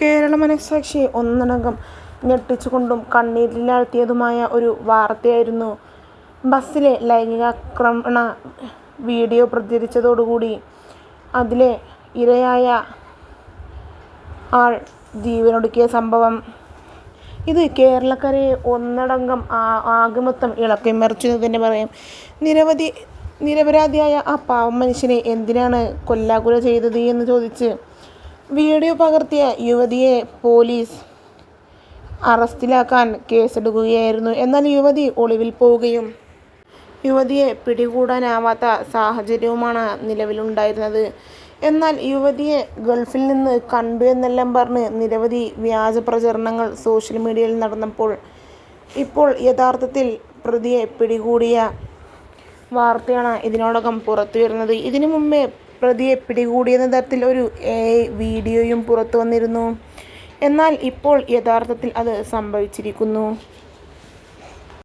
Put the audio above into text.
കേരള മനഃസാക്ഷിയെ ഒന്നടങ്കം ഞെട്ടിച്ചുകൊണ്ടും കണ്ണീരിലാഴ്ത്തിയതുമായ ഒരു വാർത്തയായിരുന്നു ബസ്സിലെ ലൈംഗികാക്രമണ വീഡിയോ പ്രചരിച്ചതോടുകൂടി അതിലെ ഇരയായ ആൾ ജീവനൊടുക്കിയ സംഭവം. ഇത് കേരളക്കരയെ ഒന്നടങ്കം ആകമൊത്തം ഇളക്കി എന്ന് തന്നെ പറയാം. നിരവധി നിരപരാധിയായ ആ പാവം മനുഷ്യനെ എന്തിനാണ് കൊല്ലാകുല ചെയ്തത് എന്ന് ചോദിച്ച് വീഡിയോ പകർത്തിയ യുവതിയെ പോലീസ് അറസ്റ്റിലാക്കാൻ കേസെടുക്കുകയായിരുന്നു. എന്നാൽ യുവതി ഒളിവിൽ പോവുകയും യുവതിയെ പിടികൂടാനാവാത്ത സാഹചര്യവുമാണ് നിലവിലുണ്ടായിരുന്നത്. എന്നാൽ യുവതിയെ ഗൾഫിൽ നിന്ന് കണ്ടു എന്നെല്ലാം പറഞ്ഞ് നിരവധി വ്യാജ പ്രചരണങ്ങൾ സോഷ്യൽ മീഡിയയിൽ നടന്നപ്പോൾ ഇപ്പോൾ യഥാർത്ഥത്തിൽ പ്രതിയെ പിടികൂടിയ വാർത്തയാണ് ഇതിനോടകം പുറത്തു വരുന്നത് ഇതിനു മുമ്പേ പ്രതിയെ പിടികൂടിയെന്ന തരത്തിൽ ഒരു എ വീഡിയോയും പുറത്തു വന്നിരുന്നു എന്നാൽ ഇപ്പോൾ യഥാർത്ഥത്തിൽ അത് സംഭവിച്ചിരിക്കുന്നു.